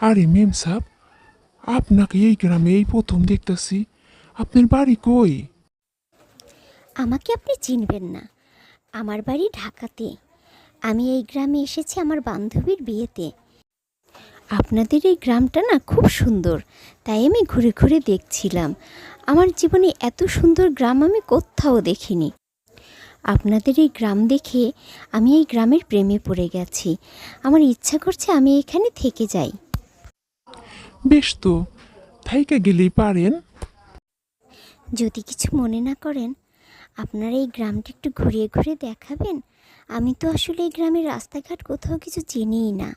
আরে মেম সাহ আপনাকে এই গ্রামে এই প্রথম দেখতেছি। আপনার বাড়ি কই? আমাকে আপনি চিনবেন না। আমার বাড়ি ঢাকাতে। আমি এই গ্রামে এসেছি আমার বান্ধবীর বিয়েতে। আপনাদের এই গ্রামটা না খুব সুন্দর, তাই আমি ঘুরে ঘুরে দেখছিলাম। আমার জীবনে এত সুন্দর গ্রাম আমি কোথাও দেখিনি। আপনাদের এই গ্রাম দেখে আমি এই গ্রামের প্রেমে পড়ে গেছি। আমার ইচ্ছা করছে আমি এখানে থেকে যাই। বেশ তো থাইকা গেলেই পারেন। যদি কিছু মনে না করেন আপনারা এই গ্রামটা একটু ঘুরিয়ে ঘুরে দেখাবেন। আমি তো আসলে এই গ্রামের রাস্তাঘাট কোথাও কিছু চিনিই না।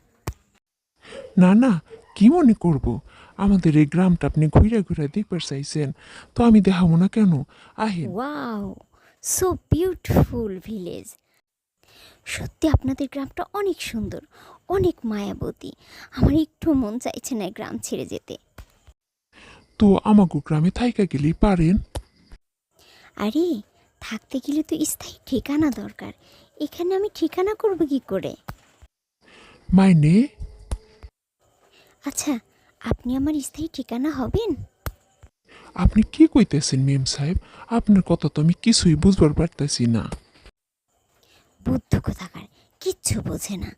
না না কি মনে করব? আমাদের এই গ্রামটা আপনি ঘুরে ঘুরে দেখবার চাইছেন তো আমি দেখাবো না কেন? আহেন। ওয়াও সো বিউটিফুল ভিলেজ সত্যি আপনাদের গ্রামটা অনেক সুন্দর অনেক মায়াবতী। আমার একটু মন চাইছে না গ্রাম ছেড়ে যেতে। তো আমাকে গ্রামে থাইকা গেলেই পারেন? আরে থাকতে গেলে তো স্থায়ী ঠিকানা দরকার। এখানে আমি ঠিকানা করব কি করে? মাইনে? আচ্ছা আপনি আমার স্থায়ী ঠিকানা হবেন? আপনি কি কইতেছেন মেম সাহেব? আপনার কথা তো আমি কিছুই বুঝবার পারতেছি না। বুদ্ধ কোথাকার কিচ্ছু বোঝে না।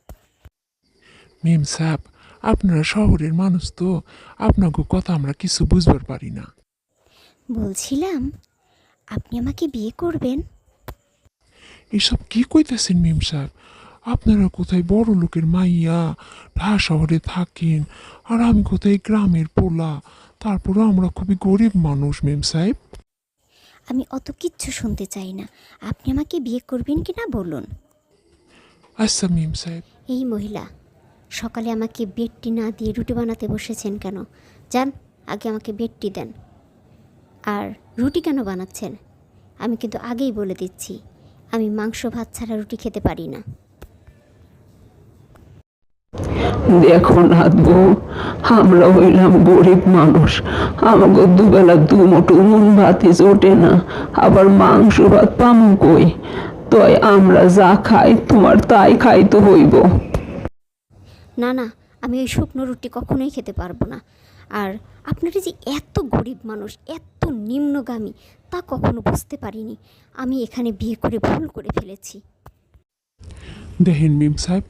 মেম সাহেব আপনারা শহরের মানুষ তো আপনাকে কথা আমরা কিছু বুঝবার পারি না। বলছিলাম আপনি আমাকে বিয়ে করবেন? এসব কি কইতেছেন মেম সাহেব আপনারা কোথায় বড় লোকের মাইয়া ঢাকা শহরে থাকেন আর আমি কোথায় গ্রামের পোলা তারপরে আমরা খুবই গরিব মানুষ মেম সাহেব। আমি অত কিচ্ছু শুনতে চাই না। আপনি আমাকে বিয়ে করবেন কি না বলুন। আচ্ছা মেম সাহেব। এই মহিলা সকালে আমাকে বেডটি না দিয়ে রুটি বানাতে বসেছেন কেন? যান আগে আমাকে বেডটি দেন। আর রুটি কেন বানাচ্ছেন? আমি কিন্তু আগেই বলে দিচ্ছি আমি মাংস ভাত ছাড়া রুটি খেতে পারি না। দেখো না বউ আমরা হইলাম গরিব মানুষ। আমাকে দুবেলা দু মুঠো নুন ভাতই জোটে না আবার মাংস ভাত পামু কই? তয় আমরা যা খাই তোমার তাই খাইতে হইব। না না আমি ওই শুকনো রুটি কখনোই খেতে পারব না। আর আপনারা যে এত গরিব মানুষ এত নিম্নগামী তা কখনো বুঝতে পারিনি। আমি এখানে বিয়ে করে ভুল করে ফেলেছি। দেখেন মেম সাহেব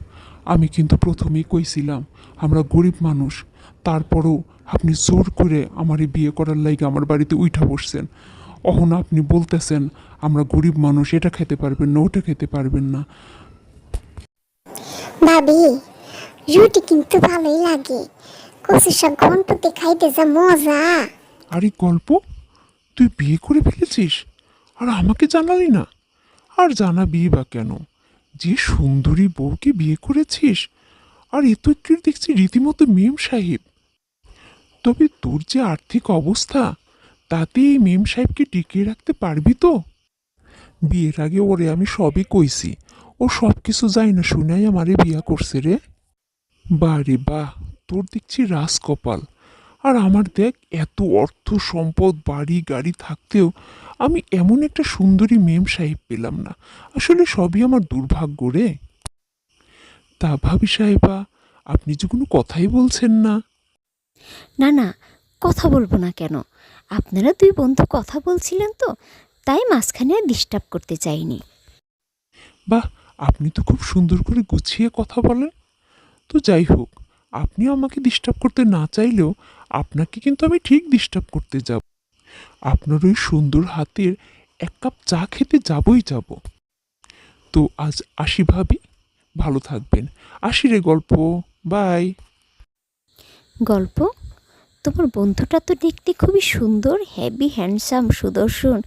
আমি কিন্তু প্রথমেই কইছিলাম আমরা গরিব মানুষ তারপরও আপনি জোর করে আমার বিয়ে করার লাইগে আমার বাড়িতে উঠা বসছেন। অহন আপনি বলতেছেন আমরা গরিব মানুষ এটা খেতে পারবেন না ওটা খেতে পারবেন না। ভাবি রুটি কিন্তু ভালোই লাগে। কচু শাক ঘন্টতে খাইতে যা মজা। আর গল্প তুই বিয়ে করে ফেলেছিস? আর আমাকে জানালি না? আর জানাবি বা কেন? যে সুন্দরী বউকে বিয়ে করেছিস? আর এ তো একটু দেখছি রীতিমতো মেম সাহেব। তবে তোর যে আর্থিক অবস্থা, তাতে এই মেম সাহেবকে টিকিয়ে রাখতে পারবি তো? বিয়ের আগে ওরে আমি সবই কইছি। ও সব কিছু যাই না শুনাই আমারে বিয়া করছে রে। বারে বাহ, তোর দেখছি রাজকপাল। আর আমার দেখ এত অর্থ সম্পদ বাড়ি গাড়ি থাকতেও আমি এমন একটা সুন্দরী মেম সাহেব পেলাম না। আসলে সবই আমার দুর্ভাগ্য রে। তা ভাবি সাহেবা আপনি যে কোনো কথাই বলছেন না। না না কথা বলব না কেন? আপনারা দুই বন্ধু কথা বলছিলেন তো তাই মাঝখানে আর ডিস্টার্ব করতে চাইনি। বাহ আপনি তো খুব সুন্দর করে গুছিয়ে কথা বলেন। তো যাই হোক আপনি আমাকে ডিস্টার্ব করতে না চাইলেও আপনাকে কিন্তু আমি ঠিক ডিস্টার্ব করতে যাব। আপনার ওই সুন্দর হাতের এক কাপ চা খেতে যাবই যাব। তো আজ আসি ভাবি, ভালো থাকবেন। আসি রে গল্প, বাই। গল্প? তোমার বন্ধুটা তো দেখতে খুবই সুন্দর হ্যাভি হ্যান্ডসাম সুদর্শন।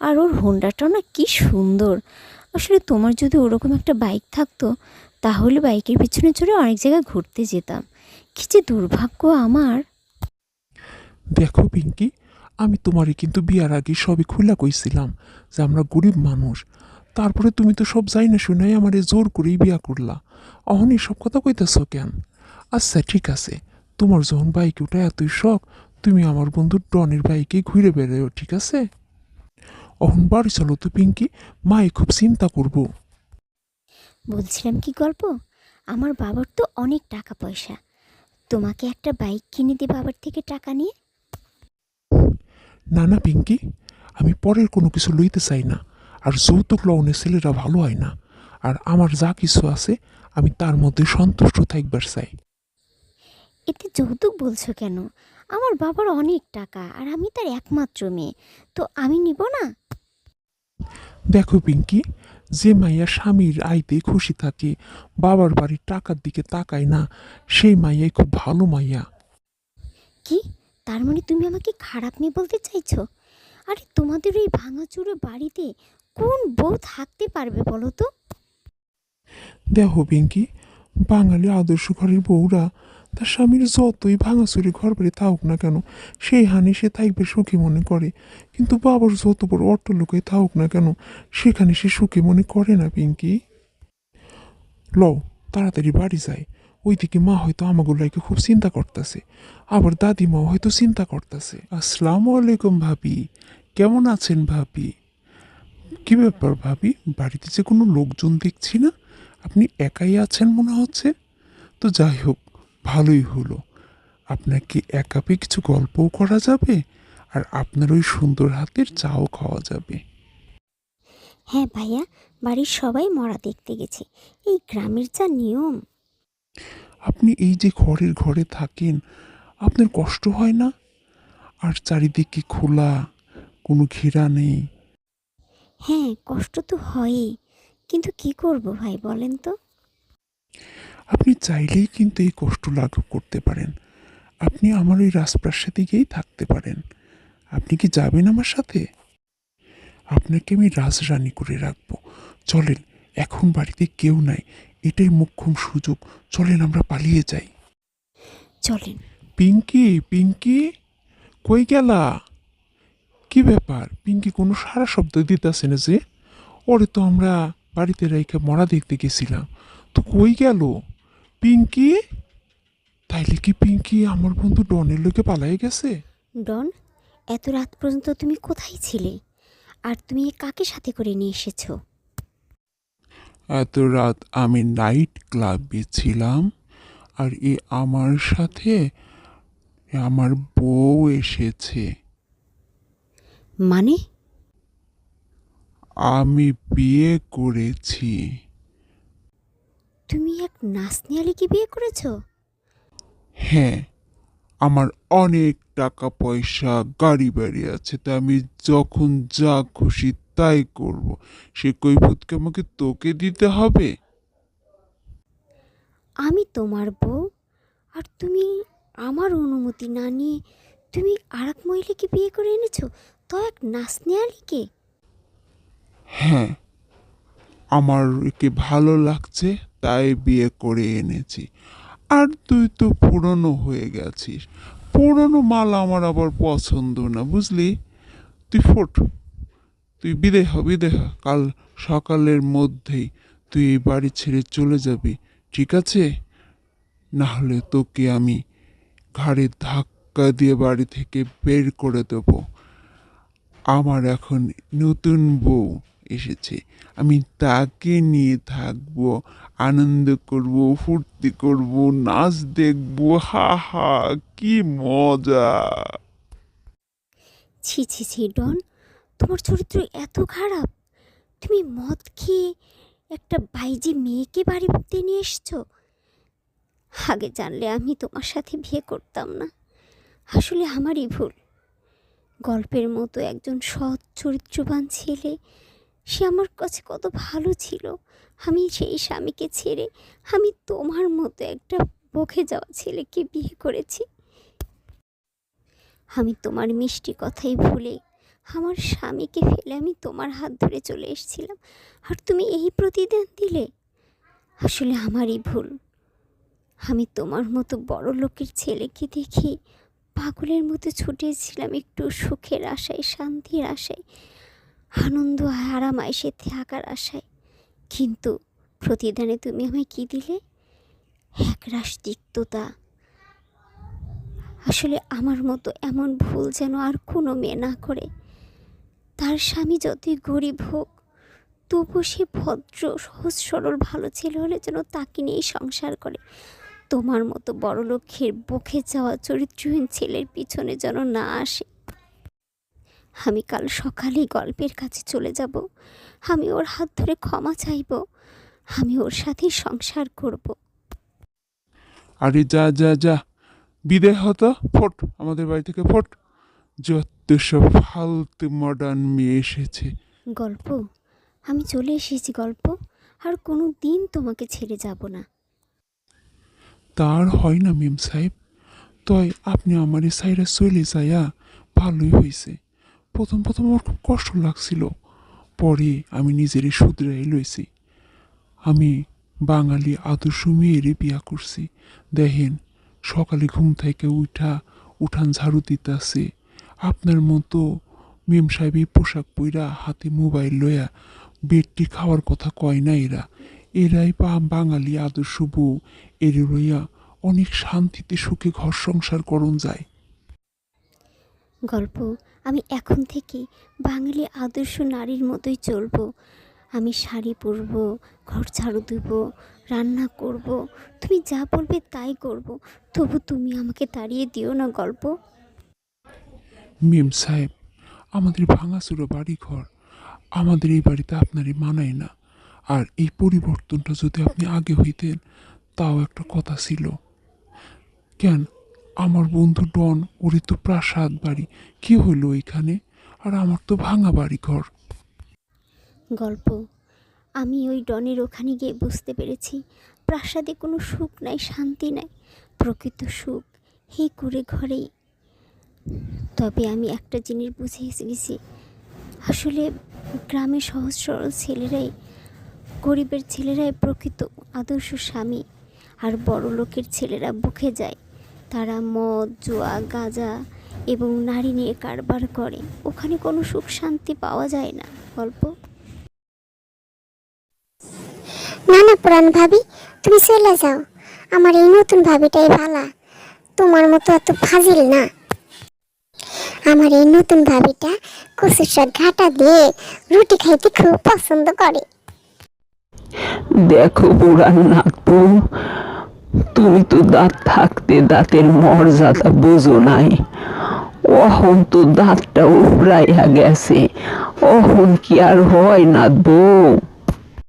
আর ওর হোন্ডাটাও না কি সুন্দর। আসলে তোমার যদি ওরকম একটা বাইক থাকতো তাহলে বাইকের পিছনে চড়ে অনেক জায়গায় ঘুরতে যেতাম। কি যে দুর্ভাগ্য আমার। দেখো পিঙ্কি, আমি তোমারে কিন্তু বিয়ার আগে সবই খুলা কইছিলাম যে আমরা গরিব মানুষ। তারপরে তুমি তো সব যাই না শুনাই আমারে জোর করেই বিয়া করলা। অহন সব কথা কইতেছ কেন? আচ্ছা ঠিক আছে। তোমার যখন বাইক ওটা এতই শখ, তুমি আমার বন্ধু ডনের বাইকে ঘুরে বেড়াও ঠিক আছে? অহন বাড়ি চলো তো পিঙ্কি, মায়ে খুব চিন্তা করব। বলছিলাম কি গল্প? আমার বাবার তো অনেক টাকা পয়সা। তোমাকে একটা বাইক কিনে দিয়ে বাবার থেকে টাকা নিয়ে। না না পিঙ্কি আমি পরের কোনো কিছু লইতে চাই না। আর যৌতুক লওনের ছেলেরা ভালো হয় না। আর আমার যা কিছু আছে আমি তার মধ্যে সন্তুষ্ট থাকবার চাই। এতে যৌতুক বলছো কেন? আমার বাবার অনেক টাকা আর আমি তার একমাত্র মেয়ে। তো আমি নিব না? দেখো পিঙ্কি যে মাইয়া স্বামীর আইতে খুশি থাকে বাবার বাড়ির টাকার দিকে তাকায় না সেই মাইয়াই খুব ভালো মাইয়া। কি? তার মানে তুমি আমাকে খারাপ মেয়ে বলতে চাইছো? আরে তোমাদের ওই ভাঙাচুরো বাড়িতে কোন বউ থাকতে পারবে বলো তো? দেখো পিঙ্কি বাঙালি আদর্শ ঘরের বউরা তার স্বামীর যতই ভাঙাচুরি ঘর বাড়ি থাকুক না কেন, সেই হানি সে থাকবে সুখী মনে করে। কিন্তু বাবার যত বড় অট্টলোকে থাকুক না কেন, সেখানে সে সুখী মনে করে না, পিঙ্কি। লও, তাড়াতাড়ি বাড়ি যায় ওইদিকে মা হয়তো আমাগুলাইকে খুব চিন্তা করতেছে। আবার দাদিমাও হয়তো চিন্তা করতেছে। আসসালামু আলাইকুম ভাবি। কেমন আছেন ভাবি? কি ব্যাপার ভাবি? বাড়িতে যে কোনো লোকজন দেখছি না? আপনি একাই আছেন মনে হচ্ছে? তো যাই হোক ভালোই হলো। আপনাকে একা পেয়ে কিছু গল্পও করা যাবে আর আপনার ওই সুন্দর হাতের চাও খাওয়া যাবে। হ্যাঁ ভাইয়া বাড়ির সবাই মরা দেখতে গেছে। এই গ্রামের যা নিয়ম। আপনি এই যে ঘরের ঘরে থাকেন আপনার কষ্ট হয় না? আর চারিদিকে খোলা কোনো ঘেরা নেই। হ্যাঁ কষ্ট তো হয়ই। কিন্তু কি করব ভাই বলেন তো? আপনি চাইলেই কিন্তু এই কষ্ট লাঘব করতে পারেন। আপনি আমার ওই রাজপ্রাসাদে গিয়েই থাকতে পারেন। আপনি কি যাবেন আমার সাথে? আপনাকে আমি রাজরানী করে রাখব। চলেন এখন বাড়িতে কেউ নাই। এটাই মোক্ষম সুযোগ। চলেন আমরা পালিয়ে যাই। চলেন। পিঙ্কি পিঙ্কি কই গেলা? কি ব্যাপার? পিঙ্কি কোনো সারা শব্দ দিতেছে না যে? ওরে তো আমরা বাড়িতে রেখে মরা দেখতে গেছিলাম। তো কই গেল? পিঙ্কি? তাইলে কি পিঙ্কি আমার বন্ধু ডনের লোকে পালাই গেছে? ডন এত রাত পর্যন্ত তুমি কোথায় ছিলে? আর তুমি কাকে সাথে করে নিয়ে এসেছ? এত রাত আমি নাইট ক্লাবে ছিলাম আর এ আমার সাথে আমার বউ এসেছে। মানে? আমি বিয়ে করেছি। তুমি এক নাসনিয়ালিকে বিয়ে করেছ? হ্যাঁ আমার অনেক টাকা পয়সা গাড়ি বাড়ি আছে তা আমি যখন যা খুশি তাই করব। সে কৈফতকে আমাকে তোকে দিতে হবে? আমি তোমার বউ আর তুমি আমার অনুমতি না নিয়ে তুমি আর এক মহিলাকে বিয়ে করে এনেছো তো এক নাসনিয়ালিকে? হ্যাঁ আমার একে ভালো লাগছে, তাই বিয়ে করে এনেছি। আর তুই তো পুরনো হয়ে গেছিস। পুরনো মাল আমার আবার পছন্দ না, বুঝলি? তুই ফোট। তুই বিদে হ, বিদে কাল সকালের মধ্যেই তুই এই বাড়ি ছেড়ে চলে যাবি, ঠিক আছে? না হলে তোকে আমি ঘাড়ে ধাক্কা দিয়ে বাড়ি থেকে বের করে দেবো। আমার এখন নতুন বউ। এসেছে। আমি তাকে নিয়ে থাকব, আনন্দ করব, ফুর্তি করব, নাচ দেখব, হা হা, কি মজা। ছি ছি ছি, ডন, তোমার চরিত্র এত খারাপ। তুমি মদ খেয়ে একটা বাইজি মেয়েকে বাড়িতে নিয়ে এসছো? আগে জানলে আমি তোমার সাথে বিয়ে করতাম না। আসলে আমারই ভুল। গল্পের মতো একজন সৎ চরিত্রবান ছেলে সে আমার কাছে কত ভালো ছিল। আমি সেই স্বামীকে ছেড়ে আমি তোমার মতো একটা বকে যাওয়া ছেলেকে বিয়ে করেছি। আমি তোমার মিষ্টি কথাই ভুলে আমার স্বামীকে ফেলে আমি তোমার হাত ধরে চলে এসেছিলাম। আর তুমি এই প্রতিদান দিলে। আসলে আমারই ভুল। আমি তোমার মতো বড় লোকের ছেলেকে দেখি পাগলের মতো ছুটেছিলাম একটু সুখের আশায়, শান্তির আশায়। আনন্দ আরাম আয়সে থাকার আশায়। কিন্তু প্রতিদানে তুমি আমায় কি দিলে? একরাশ তিক্ততা। আসলে আমার মতো এমন ভুল যেন আর কোনো মেয়ে না করে। তার স্বামী যতই গরিব হোক তবু সে ভদ্র, সহজ, সরল, ভালো ছেলে হলে যেন তাকে নিয়েই সংসার করে। তোমার মতো বড় লক্ষ্যের বকে যাওয়া চরিত্রহীন ছেলের পিছনে যেন না আসে। আমি কাল সকালেই গল্পের কাছে চলে যাব। আমি ওর হাত ধরে ক্ষমা চাইব। আমি ওর সাথেই সংসার করব। আরে যা যা যা। বিদায় হতো ফোট। আমাদের বাড়ি থেকে ফোট। যত সব ফালতু মডার্ন মেয়ে এসেছে। গল্প? আমি চলে এসেছি গল্প। আর কোনো দিন তোমাকে ছেড়ে যাব না। তার হয় না মেম সাহেব। তয় আপনি আমার সাইরা চলে যাইয়া ভালোই হয়েছে প্রথম প্রথম আমার খুব কষ্ট লাগছিল। পরে আমি নিজেরই শুধরাই লইছি। আমি বাঙালি আদর্শ মেয়েরই বিয়া করছি। দেখেন, সকালে ঘুম থেকে উঠা উঠান ঝাড়ু দিতেছে। আপনার মতো মেম সাহেব এই পোশাক পইরা হাতে মোবাইল লইয়া বেডটি খাওয়ার কথা কয় না এরা। এরাই বা বাঙালি আদর্শ বউ। এর লইয়া অনেক শান্তিতে সুখে ঘর সংসার করণ যায়। গল্প। আমি এখন থেকে বাঙালি আদর্শ নারীর মতোই চলবো। আমি শাড়ি পরব, ঘর ঝাড়ু দেব রান্না করব, তুমি যা বলবে তাই করব। তবু তুমি আমাকে তাড়িয়ে দিও না গল্প। মেম সাহেব, আমাদের ভাঙাচুরো বাড়ি ঘর আমাদের এই বাড়িতে আপনারই মানায় না। আর এই পরিবর্তনটা যদি আপনি আগে হইতেন, তাও একটা কথা ছিল। কেন? আমার বন্ধু ডন ওরে তো প্রাসাদ বাড়ি। কি হলো এখানে? আর আমার তো ভাঙা বাড়ি ঘর গল্প। আমি ওই ডনের ওখানে গিয়ে বুঝতে পেরেছি, প্রাসাদে কোনো সুখ নাই, শান্তি নাই, প্রকৃত সুখ হে করে ঘরেই। তবে আমি একটা জিনিস বুঝে গেছি, আসলে গ্রামে সহজ সরল ছেলেরাই, গরিবের ছেলেরাই প্রকৃত আদর্শ স্বামী, আর বড় লোকের ছেলেরা বুকে যায়। তারা মদ জুয়া গাঁজা এবং নারী নিয়ে কারবার করে। ওখানে কোনো সুখ শান্তি পাওয়া যায় না। গল্প? না না পুরান ভাবি তুমি চলে যাও। আমার এই নতুন ভাবিটাই ভালা। তোমার মতো এত ফাজিল না। আমার এই নতুন ভাবিটা কচুর শাক ঘাটা দিয়ে রুটি খাইতে খুব পছন্দ করে। দেখো নাথ বউ তুমি তো দাঁত থাকতে দাঁতের মর্যাদা বোঝো নাই। অহন তো দাঁতটা উপরাইয়া গেছে। অহন কি আর হয় না বউ?